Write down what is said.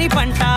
పని పంట